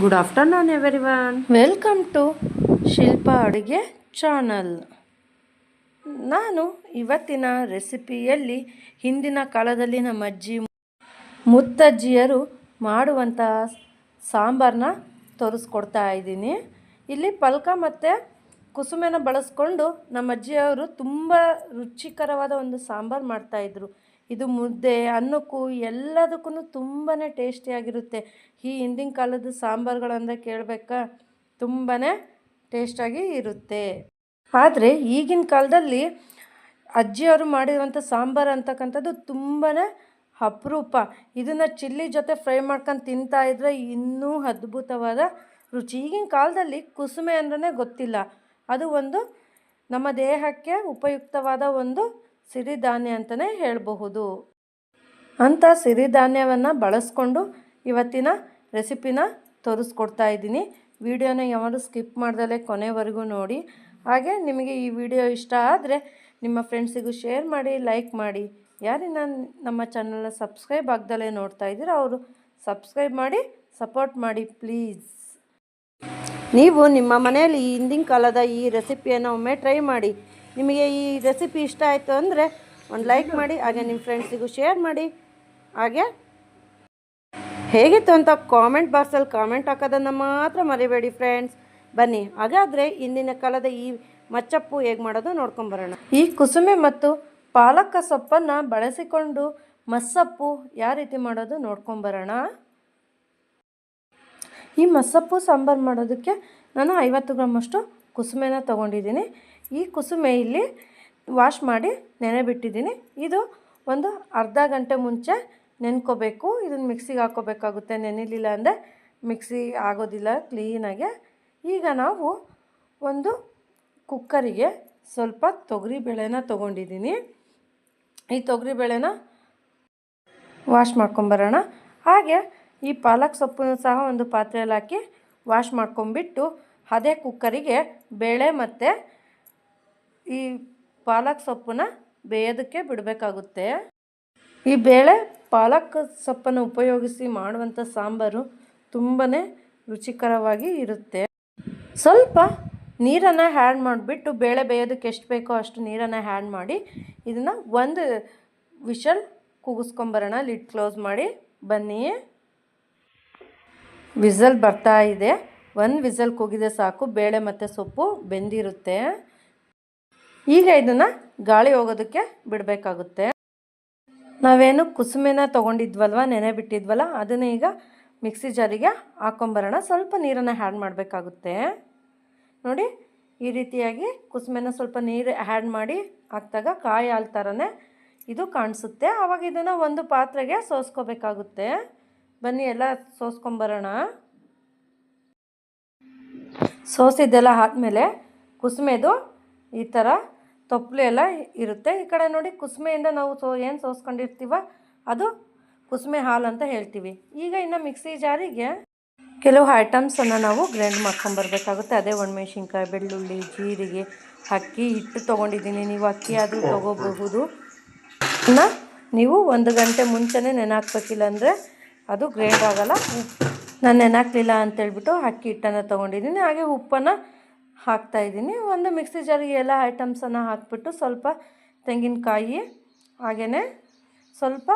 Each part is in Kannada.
Good afternoon everyone welcome to Shilpa ಅಡುಗೆ ಚಾನಲ್ ನಾನು ಇವತ್ತಿನ ರೆಸಿಪಿಯಲ್ಲಿ ಹಿಂದಿನ ಕಾಲದಲ್ಲಿ ನಮ್ಮ ಅಜ್ಜಿ ಮುತ್ತಜ್ಜಿಯರು ಮಾಡುವಂಥ ಸಾಂಬಾರನ್ನ ತೋರಿಸ್ಕೊಡ್ತಾ ಇದ್ದೀನಿ. ಇಲ್ಲಿ ಪಲ್ಕ ಮತ್ತು ಕುಸುಮೆನ ಬಳಸ್ಕೊಂಡು ನಮ್ಮ ಅಜ್ಜಿಯವರು ತುಂಬ ರುಚಿಕರವಾದ ಒಂದು ಸಾಂಬಾರು ಮಾಡ್ತಾಯಿದ್ರು ಇದು ಮುದ್ದೆ ಅನ್ನಕ್ಕೂ ಎಲ್ಲದಕ್ಕೂ ತುಂಬಾ ಟೇಸ್ಟಿಯಾಗಿರುತ್ತೆ ಈ ಹಿಂದಿನ ಕಾಲದ ಸಾಂಬಾರುಗಳಂದರೆ ಕೇಳಬೇಕಾ? ತುಂಬಾ ಟೇಸ್ಟಾಗಿ ಇರುತ್ತೆ. ಆದರೆ ಈಗಿನ ಕಾಲದಲ್ಲಿ ಅಜ್ಜಿಯವರು ಮಾಡಿರುವಂಥ ಸಾಂಬಾರು ಅಂತಕ್ಕಂಥದ್ದು ತುಂಬಾ ಅಪರೂಪ. ಇದನ್ನು ಚಿಲ್ಲಿ ಜೊತೆ ಫ್ರೈ ಮಾಡ್ಕೊಂಡು ತಿಂತಾ ಇದ್ರೆ ಇನ್ನೂ ಅದ್ಭುತವಾದ ರುಚಿ. ಈಗಿನ ಕಾಲದಲ್ಲಿ ಕುಸುಮೆ ಅಂದ್ರೆ ಗೊತ್ತಿಲ್ಲ. ಅದು ಒಂದು ನಮ್ಮ ದೇಹಕ್ಕೆ ಉಪಯುಕ್ತವಾದ ಒಂದು ಸಿರಿಧಾನ್ಯ ಅಂತಲೇ ಹೇಳಬಹುದು. ಅಂಥ ಸಿರಿಧಾನ್ಯವನ್ನು ಬಳಸ್ಕೊಂಡು ಇವತ್ತಿನ ರೆಸಿಪಿನ ತೋರಿಸ್ಕೊಡ್ತಾ ಇದ್ದೀನಿ. ವಿಡಿಯೋನ ಯಾವಾಗಲೂ ಸ್ಕಿಪ್ ಮಾಡ್ದಲೇ ಕೊನೆವರೆಗೂ ನೋಡಿ. ಹಾಗೆ ನಿಮಗೆ ಈ ವಿಡಿಯೋ ಇಷ್ಟ ಆದರೆ ನಿಮ್ಮ ಫ್ರೆಂಡ್ಸಿಗೂ ಶೇರ್ ಮಾಡಿ, ಲೈಕ್ ಮಾಡಿ. ಯಾರಿನ ನಮ್ಮ ಚಾನಲ್ನ ಸಬ್ಸ್ಕ್ರೈಬ್ ಆಗ್ದಲೇ ನೋಡ್ತಾ ಇದ್ದೀರೋ ಅವರು ಸಬ್ಸ್ಕ್ರೈಬ್ ಮಾಡಿ, ಸಪೋರ್ಟ್ ಮಾಡಿ ಪ್ಲೀಸ್. ನೀವು ನಿಮ್ಮ ಮನೆಯಲ್ಲಿ ಹಿಂದಿನ ಕಾಲದ ಈ ರೆಸಿಪಿಯನ್ನು ಒಮ್ಮೆ ಟ್ರೈ ಮಾಡಿ. ನಿಮಗೆ ಈ ರೆಸಿಪಿ ಇಷ್ಟ ಆಯಿತು ಅಂದರೆ ಒಂದು ಲೈಕ್ ಮಾಡಿ, ಹಾಗೆ ನಿಮ್ಮ ಫ್ರೆಂಡ್ಸಿಗೂ ಶೇರ್ ಮಾಡಿ. ಹಾಗೆ? ಹೇಗಿತ್ತು ಅಂತ ಕಾಮೆಂಟ್ ಬಾಕ್ಸಲ್ಲಿ ಕಾಮೆಂಟ್ ಹಾಕೋದನ್ನು ಮಾತ್ರ ಮರಿಬೇಡಿ ಫ್ರೆಂಡ್ಸ್ ಬನ್ನಿ, ಹಾಗಾದರೆ ಇಂದಿನ ಕಾಲದ ಈ ಮಚ್ಚಪ್ಪು ಹೇಗೆ ಮಾಡೋದು ನೋಡ್ಕೊಂಬರೋಣ ಈ ಕುಸುಮೆ ಮತ್ತು ಪಾಲಕ ಸೊಪ್ಪನ್ನು ಬಳಸಿಕೊಂಡು ಮಸ್ಸಪ್ಪು ಯಾವ ರೀತಿ ಮಾಡೋದು ನೋಡ್ಕೊಂಬರೋಣ ಈ ಮಸ್ಸಪ್ಪು ಸಾಂಬಾರು ಮಾಡೋದಕ್ಕೆ ನಾನು ಐವತ್ತು ಗ್ರಾಮಷ್ಟು ಕುಸುಮೆನ ತೊಗೊಂಡಿದ್ದೀನಿ. ಈ ಕುಸುಮೆ ಇಲ್ಲಿ ವಾಶ್ ಮಾಡಿ ನೆನೆ ಬಿಟ್ಟಿದ್ದೀನಿ. ಇದು ಒಂದು ಅರ್ಧ ಗಂಟೆ ಮುಂಚೆ ನೆನ್ಕೋಬೇಕು. ಇದನ್ನು ಮಿಕ್ಸಿಗೆ ಹಾಕೋಬೇಕಾಗುತ್ತೆ. ನೆನಿಲಿಲ್ಲ ಅಂದರೆ ಮಿಕ್ಸಿ ಆಗೋದಿಲ್ಲ ಕ್ಲೀನಾಗೆ ಈಗ ನಾವು ಒಂದು ಕುಕ್ಕರಿಗೆ ಸ್ವಲ್ಪ ತೊಗರಿಬೇಳೆನ ತೊಗೊಂಡಿದ್ದೀನಿ. ಈ ತೊಗರಿಬೇಳೆನ ವಾಶ್ ಮಾಡ್ಕೊಂಬರೋಣ. ಹಾಗೆ ಈ ಪಾಲಕ್ ಸೊಪ್ಪನ್ನು ಸಹ ಒಂದು ಪಾತ್ರೆಯಲ್ಲಿ ಹಾಕಿ ವಾಶ್ ಮಾಡ್ಕೊಂಬಿಟ್ಟು ಅದೇ ಕುಕ್ಕರಿಗೆ ಬೇಳೆ ಮತ್ತು ಈ ಪಾಲಕ್ ಸೊಪ್ಪನ್ನ ಬೇಯೋದಕ್ಕೆ ಬಿಡಬೇಕಾಗುತ್ತೆ. ಈ ಬೇಳೆ ಪಾಲಕ್ ಸೊಪ್ಪನ್ನು ಉಪಯೋಗಿಸಿ ಮಾಡುವಂಥ ಸಾಂಬಾರು ತುಂಬಾ ರುಚಿಕರವಾಗಿ ಇರುತ್ತೆ. ಸ್ವಲ್ಪ ನೀರನ್ನು ಹ್ಯಾಡ್ ಮಾಡಿಬಿಟ್ಟು ಬೇಳೆ ಬೇಯೋದಕ್ಕೆ ಎಷ್ಟು ಬೇಕೋ ಅಷ್ಟು ನೀರನ್ನು ಹ್ಯಾಡ್ ಮಾಡಿ ಇದನ್ನು ಒಂದು ವಿಷಲ್ ಕೂಗಿಸ್ಕೊಂಬರೋಣ. ಲಿಡ್ ಕ್ಲೋಸ್ ಮಾಡಿ. ಬನ್ನಿ. ವಿಸಲ್ ಬರ್ತಾ ಇದೆ. ಒಂದು ವಿಸಲ್ ಕೂಗಿದೆ ಸಾಕು. ಬೇಳೆ ಮತ್ತು ಸೊಪ್ಪು ಬೆಂದಿರುತ್ತೆ. ಈಗ ಇದನ್ನು ಗಾಳಿ ಹೋಗೋದಕ್ಕೆ ಬಿಡಬೇಕಾಗುತ್ತೆ. ನಾವೇನು ಕುಸುಮೆನ ತೊಗೊಂಡಿದ್ವಲ್ವ, ನೆನೆ ಬಿಟ್ಟಿದ್ವಲ್ಲ, ಅದನ್ನೇ ಈಗ ಮಿಕ್ಸಿ ಜಾರಿಗೆ ಹಾಕೊಂಬರೋಣ. ಸ್ವಲ್ಪ ನೀರನ್ನು ಹ್ಯಾಡ್ ಮಾಡಬೇಕಾಗುತ್ತೆ. ನೋಡಿ, ಈ ರೀತಿಯಾಗಿ ಕುಸುಮೆನ ಸ್ವಲ್ಪ ನೀರು ಹ್ಯಾಡ್ ಮಾಡಿ ಹಾಕಿದಾಗ ಕಾಯಿ ಹಾಲು ಥರನೇ ಇದು ಕಾಣಿಸುತ್ತೆ. ಆವಾಗ ಇದನ್ನು ಒಂದು ಪಾತ್ರೆಗೆ ಸೋಸ್ಕೋಬೇಕಾಗುತ್ತೆ. ಬನ್ನಿ, ಎಲ್ಲ ಸೋಸ್ಕೊಂಬರೋಣ. ಸೋಸಿದ್ದೆಲ್ಲ ಆದಮೇಲೆ ಕುಸುಮೆದು ಈ ಥರ ತೊಪ್ಪಲು ಎಲ್ಲ ಇರುತ್ತೆ. ಈ ಕಡೆ ನೋಡಿ ಕುಸುಮೆಯಿಂದ ನಾವು ಸೋ, ಏನು ಸೋಸ್ಕೊಂಡಿರ್ತೀವ? ಅದು ಕುಸುಮೆ ಹಾಲು ಅಂತ ಹೇಳ್ತೀವಿ. ಈಗ ಇನ್ನು ಮಿಕ್ಸಿ ಜಾರಿಗೆ ಕೆಲವು ಐಟಮ್ಸನ್ನು ನಾವು ಗ್ರೈಂಡ್ ಮಾಡ್ಕೊಂಬರ್ಬೇಕಾಗುತ್ತೆ ಅದೇ ಒಣಮೆಣ್ಸಿನ್ಕಾಯಿ ಬೆಳ್ಳುಳ್ಳಿ, ಜೀರಿಗೆ, ಅಕ್ಕಿ ಹಿಟ್ಟು ತೊಗೊಂಡಿದ್ದೀನಿ. ನೀವು ಅಕ್ಕಿ ಆದರೂ ತೊಗೋಬಹುದು. ಇನ್ನು ನೀವು ಒಂದು ಗಂಟೆ ಮುಂಚೆನೇ ನೆನೆ ಅಂದರೆ ಅದು ಗ್ರೈಂಡ್ ಆಗೋಲ್ಲ. ನಾನು ನೆನಾಕ್ಲಿಲ್ಲ ಅಂತೇಳ್ಬಿಟ್ಟು ಅಕ್ಕಿ ಹಿಟ್ಟನ್ನು ತೊಗೊಂಡಿದ್ದೀನಿ. ಹಾಗೆ ಉಪ್ಪನ್ನು ಹಾಕ್ತಾಯಿದ್ದೀನಿ ಒಂದು ಮಿಕ್ಸಿ ಜಾರಿಗೆ ಎಲ್ಲ ಐಟಮ್ಸನ್ನು ಹಾಕಿಬಿಟ್ಟು ಸ್ವಲ್ಪ ತೆಂಗಿನಕಾಯಿ ಹಾಗೆಯೇ ಸ್ವಲ್ಪ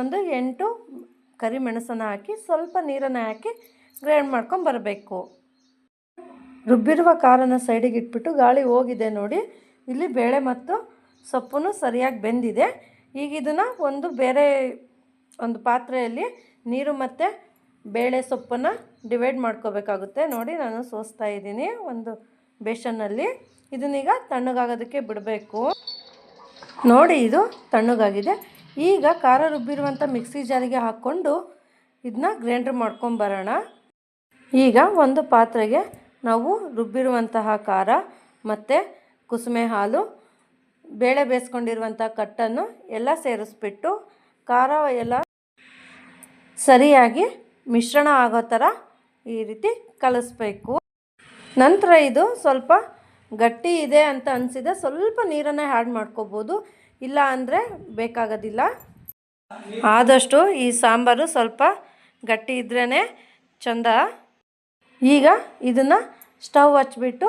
ಒಂದು ಎಂಟು ಕರಿಮೆಣಸನ್ನು ಹಾಕಿ ಸ್ವಲ್ಪ ನೀರನ್ನು ಹಾಕಿ ಗ್ರೈಂಡ್ ಮಾಡ್ಕೊಂಡು ಬರಬೇಕು. ರುಬ್ಬಿರುವ ಕಾರನ್ನು ಸೈಡಿಗೆ ಇಟ್ಬಿಟ್ಟು ಗಾಳಿ ಹೋಗಿದೆ ನೋಡಿ. ಇಲ್ಲಿ ಬೇಳೆ ಮತ್ತು ಸೊಪ್ಪು ಸರಿಯಾಗಿ ಬೆಂದಿದೆ. ಈಗ ಇದನ್ನು ಒಂದು ಬೇರೆ ಒಂದು ಪಾತ್ರೆಯಲ್ಲಿ ನೀರು ಮತ್ತು ಬೇಳೆ ಸೊಪ್ಪನ್ನು ಡಿವೈಡ್ ಮಾಡ್ಕೋಬೇಕಾಗುತ್ತೆ. ನೋಡಿ ನಾನು ಸೋಸ್ತಾ ಇದ್ದೀನಿ. ಒಂದು ಬೇಷನ್ನಲ್ಲಿ ಇದನ್ನೀಗ ತಣ್ಣಗಾಗೋದಕ್ಕೆ ಬಿಡಬೇಕು. ನೋಡಿ ಇದು ತಣ್ಣಗಾಗಿದೆ. ಈಗ ಖಾರ ರುಬ್ಬಿರುವಂಥ ಮಿಕ್ಸಿ ಜಾರಿಗೆ ಹಾಕ್ಕೊಂಡು ಇದನ್ನ ಗ್ರೈಂಡ್ರ್ ಮಾಡ್ಕೊಂಬರೋಣ ಈಗ ಒಂದು ಪಾತ್ರೆಗೆ ನಾವು ರುಬ್ಬಿರುವಂತಹ ಖಾರ ಮತ್ತು ಕುಸುಮೆ ಹಾಲು, ಬೇಳೆ ಬೇಯಿಸ್ಕೊಂಡಿರುವಂಥ ಕಟ್ಟನ್ನು ಎಲ್ಲ ಸೇರಿಸ್ಬಿಟ್ಟು ಖಾರ ಎಲ್ಲ ಸರಿಯಾಗಿ ಮಿಶ್ರಣ ಆಗೋ ಥರ ಈ ರೀತಿ ಕಲಿಸ್ಬೇಕು. ನಂತರ ಇದು ಸ್ವಲ್ಪ ಗಟ್ಟಿ ಇದೆ ಅಂತ ಅನಿಸಿದೆ. ಸ್ವಲ್ಪ ನೀರನ್ನು ಆ್ಯಡ್ ಮಾಡ್ಕೋಬೋದು. ಇಲ್ಲ ಅಂದರೆ ಬೇಕಾಗೋದಿಲ್ಲ. ಆದಷ್ಟು ಈ ಸಾಂಬಾರು ಸ್ವಲ್ಪ ಗಟ್ಟಿ ಇದ್ರೇ ಚಂದ. ಈಗ ಇದನ್ನು ಸ್ಟವ್ ಹಚ್ಬಿಟ್ಟು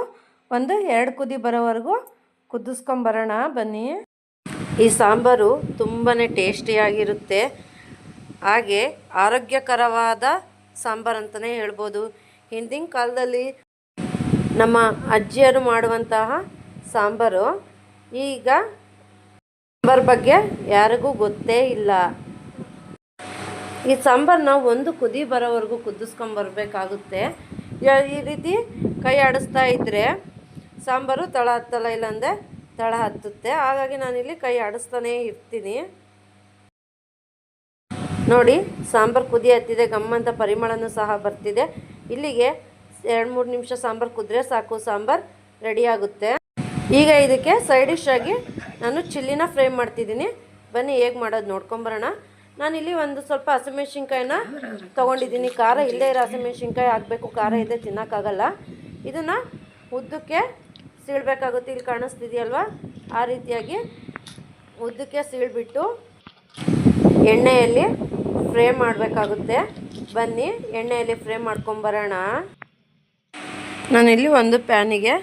ಒಂದು ಎರಡು ಕುದಿ ಬರೋವರೆಗೂ ಕುದಿಸ್ಕೊಂಬರೋಣ ಬನ್ನಿ. ಈ ಸಾಂಬಾರು ತುಂಬಾ ಟೇಸ್ಟಿಯಾಗಿರುತ್ತೆ ಹಾಗೆ ಆರೋಗ್ಯಕರವಾದ ಸಾಂಬಾರು ಅಂತಲೇ ಹೇಳ್ಬೋದು. ಹಿಂದಿನ ಕಾಲದಲ್ಲಿ ನಮ್ಮ ಅಜ್ಜಿಯರು ಮಾಡುವಂತಹ ಸಾಂಬಾರು. ಈಗ ಸಾಂಬಾರ್ ಬಗ್ಗೆ ಯಾರಿಗೂ ಗೊತ್ತೇ ಇಲ್ಲ. ಈ ಸಾಂಬಾರನ್ನ ಒಂದು ಕುದಿ ಬರೋವರೆಗೂ ಕುದಿಸ್ಕೊಂಬರ್ಬೇಕಾಗುತ್ತೆ ಈ ರೀತಿ ಕೈ ಆಡಿಸ್ತಾ ಇದ್ದರೆ ಸಾಂಬಾರು ತಳ ಹತ್ತಲ್ಲ ಇಲ್ಲಾಂದರೆ ತಳ ಹತ್ತುತ್ತೆ. ಹಾಗಾಗಿ ನಾನಿಲ್ಲಿ ಕೈ ಆಡಿಸ್ತಾನೇ ಇರ್ತೀನಿ. ನೋಡಿ, ಸಾಂಬಾರು ಕುದಿ ಹತ್ತಿದೆ, ಗಮ್ಮಂತ ಪರಿಮಳನೂ ಸಹ ಬರ್ತಿದೆ. ಇಲ್ಲಿಗೆ ಎರಡು ಮೂರು ನಿಮಿಷ ಸಾಂಬಾರು ಕುದ್ರೆ ಸಾಕು, ಸಾಂಬಾರು ರೆಡಿ ಆಗುತ್ತೆ. ಈಗ ಇದಕ್ಕೆ ಸೈಡ್ ಡಿಶ್ ಆಗಿ ನಾನು ಚಿಲ್ಲಿನ ಫ್ರೈ ಮಾಡ್ತಿದ್ದೀನಿ. ಬನ್ನಿ, ಹೇಗೆ ಮಾಡೋದು ನೋಡ್ಕೊಂಬರೋಣ ನಾನಿಲ್ಲಿ ಒಂದು ಸ್ವಲ್ಪ ಹಸಿಮೆಣ್ಸಿನ್ಕಾಯಿನ ತೊಗೊಂಡಿದ್ದೀನಿ. ಖಾರ ಇಲ್ಲೇ ಇರೋ ಹಸಿಮೆಣ್ಸಿನ್ಕಾಯಿ ಹಾಕಬೇಕು, ಖಾರ ಇದೆ ತಿನ್ನೋಕ್ಕಾಗಲ್ಲ. ಇದನ್ನು ಉದ್ದಕ್ಕೆ ಸೀಳಬೇಕಾಗುತ್ತೆ. ಇಲ್ಲಿ ಕಾಣಿಸ್ತಿದೆಯಲ್ವಾ? ಆ ರೀತಿಯಾಗಿ ಉದ್ದಕ್ಕೆ ಸೀಳ್ಬಿಟ್ಟು ಎಣ್ಣೆಯಲ್ಲಿ ಫ್ರೈ ಮಾಡಬೇಕಾಗುತ್ತೆ. ಬನ್ನಿ, ಎಣ್ಣೆಯಲ್ಲಿ ಫ್ರೈ ಮಾಡ್ಕೊಂಬರೋಣ ನಾನಿಲ್ಲಿ ಒಂದು ಪ್ಯಾನಿಗೆ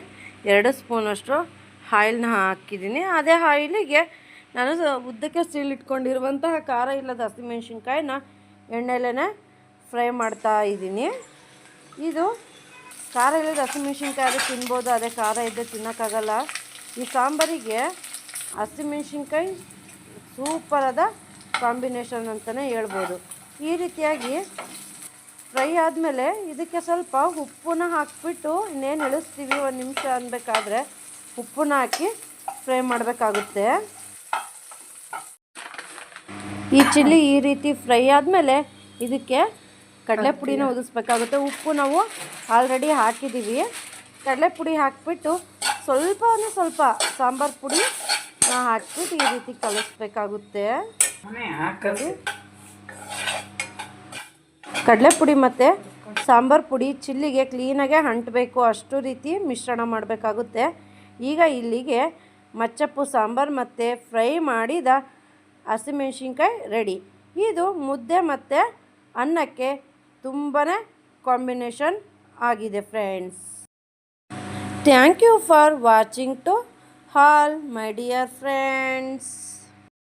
ಎರಡು ಸ್ಪೂನಷ್ಟು ಆಯಿಲ್ನ ಹಾಕಿದ್ದೀನಿ. ಅದೇ ಆಯಿಲಿಗೆ ನಾನು ಉದ್ದಕ್ಕೆ ಉದ್ದಕ್ಕೆ ಸೀಳಿಟ್ಕೊಂಡಿರುವಂತಹ ಖಾರ ಇಲ್ಲದ ಹಸಿಮೆಣ್ಸಿನ್ಕಾಯಿನ ಎಣ್ಣೆಲೇ ಫ್ರೈ ಮಾಡ್ತಾ ಇದ್ದೀನಿ. ಇದು ಖಾರ ಇಲ್ಲದ ಹಸಿಮೆಣ್ಸಿನ್ಕಾಯಿ ತಿನ್ಬೋದು, ಅದೇ ಖಾರ ಇದ್ದರೆ ತಿನ್ನೋಕ್ಕಾಗಲ್ಲ. ಈ ಸಾಂಬಾರಿಗೆ ಹಸಿಮೆಣ್ಸಿನ್ಕಾಯಿ ಸೂಪರಾದ ಕಾಂಬಿನೇಷನ್ ಅಂತಲೇ ಹೇಳ್ಬೋದು. ಈ ರೀತಿಯಾಗಿ ಫ್ರೈ ಆದಮೇಲೆ ಇದಕ್ಕೆ ಸ್ವಲ್ಪ ಉಪ್ಪನ್ನ ಹಾಕಿಬಿಟ್ಟು ಇನ್ನೇನು ಇಳಿಸ್ತೀವಿ ಒಂದು ನಿಮಿಷ ಅನ್ಬೇಕಾದ್ರೆ ಉಪ್ಪನ್ನ ಹಾಕಿ ಫ್ರೈ ಮಾಡಬೇಕಾಗುತ್ತೆ. ಈ ಚಿಲ್ಲಿ ಈ ರೀತಿ ಫ್ರೈ ಆದಮೇಲೆ ಇದಕ್ಕೆ ಕಡಲೆ ಪುಡಿನ ಉದಿಸ್ಬೇಕಾಗುತ್ತೆ. ಉಪ್ಪು ನಾವು ಆಲ್ರೆಡಿ ಹಾಕಿದ್ದೀವಿ. ಕಡಲೆ ಪುಡಿ ಹಾಕಿಬಿಟ್ಟು ಸ್ವಲ್ಪ ಅಂದ್ರೆ ಸ್ವಲ್ಪ ಸಾಂಬಾರು ಪುಡಿ ಹಾಕ್ಬಿಟ್ಟು ಈ ರೀತಿ ಕಲಿಸ್ಬೇಕಾಗುತ್ತೆ. ಕಡಲೆ ಪುಡಿ ಮತ್ತು ಸಾಂಬಾರು ಪುಡಿ ಚಿಲ್ಲಿಗೆ ಕ್ಲೀನಾಗೆ ಅಂಟಬೇಕು. ಅಷ್ಟು ರೀತಿ ಮಿಶ್ರಣ ಮಾಡಬೇಕಾಗುತ್ತೆ. ಈಗ ಇಲ್ಲಿಗೆ ಮಚ್ಚಪ್ಪು, ಸಾಂಬಾರು ಮತ್ತು ಫ್ರೈ ಮಾಡಿದ ಹಸಿಮೆಣ್ಸಿನ್ಕಾಯಿ ರೆಡಿ ಇದು ಮುದ್ದೆ ಮತ್ತು ಅನ್ನಕ್ಕೆ ತುಂಬಾ ಕಾಂಬಿನೇಷನ್ ಆಗಿದೆ friends thank you for watching to all my dear friends